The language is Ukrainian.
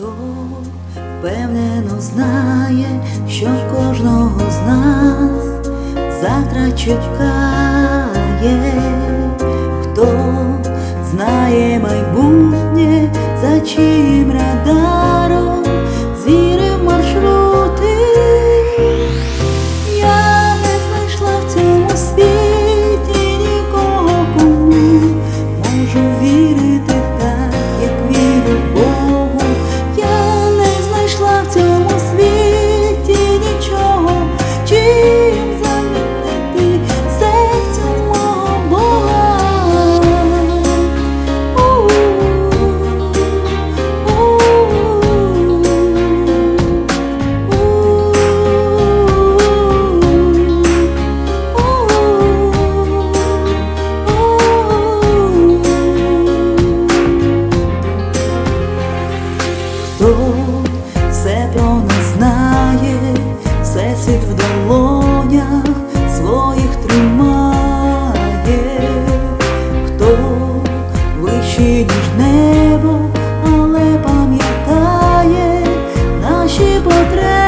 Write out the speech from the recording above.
Хто впевнено знає, що кожного з нас завтра чекає, хто знає майбутнє, за чим все про нас знає, все світ в долонях своїх тримає, хто вищий, ніж небо, але пам'ятає наші потреби.